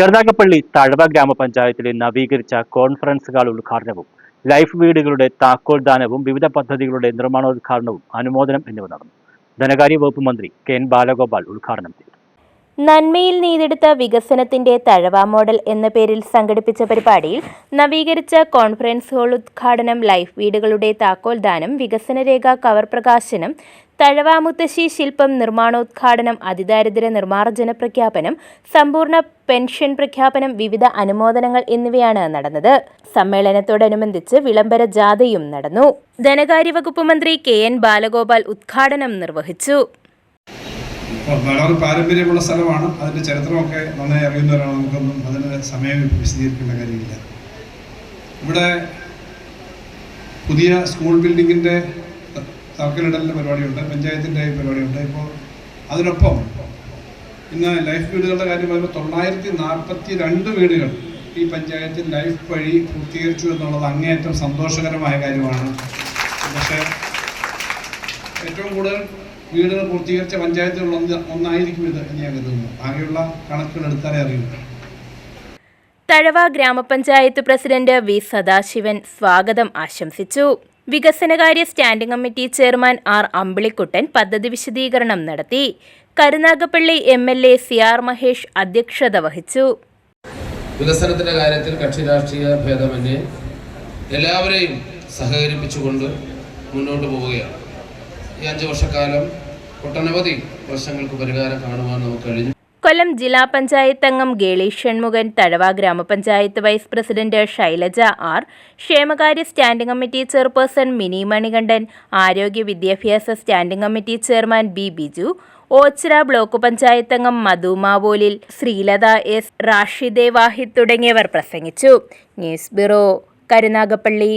കരുനാഗപ്പള്ളി തഴവ ഗ്രാമപഞ്ചായത്തിലെ നവീകരിച്ച conference hall ഉദ്ഘാടനവും ലൈഫ് വീടുകളുടെ താക്കോൽ ദാനവും വിവിധ പദ്ധതികളുടെ നിർമ്മാണോദ്ഘാടനവും അനുമോദനം എന്നിവ നടന്നു. ധനകാര്യ വകുപ്പ് മന്ത്രി കെ എൻ ബാലഗോപാൽ ഉദ്ഘാടനം ചെയ്തു. നന്മയിൽ നെയ്തെടുത്ത വികസനത്തിന്റെ തഴവ മോഡൽ എന്ന പേരിൽ സംഘടിപ്പിച്ച പരിപാടിയിൽ നവീകരിച്ച കോൺഫറൻസ് ഹാൾ ഉദ്ഘാടനം ലൈഫ് വീടുകളുടെ താക്കോൽദാനം വികസനരേഖ കവർ പ്രകാശനം തഴവാമുത്തശ്ശി ശില്പം നിർമ്മാണോദ്ഘാടനം അതിദാരിദ്ര്യ നിർമ്മാർജന പ്രഖ്യാപനം സമ്പൂർണ പെൻഷൻ പ്രഖ്യാപനം വിവിധ അനുമോദനങ്ങൾ എന്നിവയാണ് നടന്നത്. സമ്മേളനത്തോടനുബന്ധിച്ച് വിളംബര ജാഥയും നടന്നു. ധനകാര്യ വകുപ്പ് മന്ത്രി കെ എൻ ബാലഗോപാൽ ഉദ്ഘാടനം നിർവഹിച്ചു. വളരെ പാരമ്പര്യമുള്ള സ്ഥലമാണ്. അതിന്റെ ചരിത്രമൊക്കെ നന്നായി അറിയുന്നവരാണ് നമുക്കൊന്നും അതിന് സമയം വിശദീകരിക്കേണ്ട കാര്യമില്ല. ഇവിടെ പുതിയ സ്കൂൾ ബിൽഡിങ്ങിന്റെ തറക്കല്ലിടലിന്റെ പരിപാടിയുണ്ട് പഞ്ചായത്തിന്റെ പരിപാടിയുണ്ട്. ഇപ്പോൾ അതിനൊപ്പം ഇന്ന് ലൈഫ് വീടുകളുടെ കാര്യം പറയുമ്പോൾ തൊള്ളായിരത്തി നാൽപ്പത്തി രണ്ട് വീടുകൾ ഈ പഞ്ചായത്തിൽ ലൈഫ് വഴി പൂർത്തീകരിച്ചു എന്നുള്ളത് അങ്ങേയറ്റം സന്തോഷകരമായ കാര്യമാണ്. പക്ഷേ ഏറ്റവും കൂടുതൽ വീടുകൾ പൂർത്തീകരിച്ച പഞ്ചായത്തുകൾ ഒന്ന് ഒന്നായിരിക്കും ഇത് എന്ന് ഞാൻ കരുതുന്നു. ആകെയുള്ള കണക്കുകൾ എടുത്താലേ അറിയൂ. തഴവ ഗ്രാമപഞ്ചായത്ത് പ്രസിഡന്റ് വി സദാശിവൻ സ്വാഗതം ആശംസിച്ചു. വികസനകാര്യ standing committee chairman R Ambilikuttan പദ്ധതി വിശദീകരണം നടത്തി. Karunagappally M L A C R Mahesh അധ്യക്ഷത വഹിച്ചു. വികസനത്തിന്റെ കാര്യത്തിൽ കക്ഷി രാഷ്ട്രീയ ഭേദമന്യേ എല്ലാവരെയും സഹകരിപ്പിച്ചുകൊണ്ട് മുന്നോട്ട് പോവുകയാണ്. ഈ അഞ്ച് വർഷക്കാലം ഒട്ടനവധി പ്രശ്നങ്ങൾക്ക് പരിഹാരം കാണുവാൻ നമുക്ക് കഴിഞ്ഞു. കൊല്ലം ജില്ലാ പഞ്ചായത്ത് അംഗം ഗേളി ഷൺമുഖൻ തഴവ ഗ്രാമപഞ്ചായത്ത് വൈസ് പ്രസിഡന്റ് ശൈലജ ആർ ക്ഷേമകാര്യ standing committee chairperson Mini Manikandan ആരോഗ്യ വിദ്യാഭ്യാസ standing committee chairman B Biju Ochira block panchayat അംഗം മധു മാവോലിൽ ശ്രീലത എസ് റാഷിദെ വാഹിദ് തുടങ്ങിയവർ പ്രസംഗിച്ചു. News bureau Karunagappally.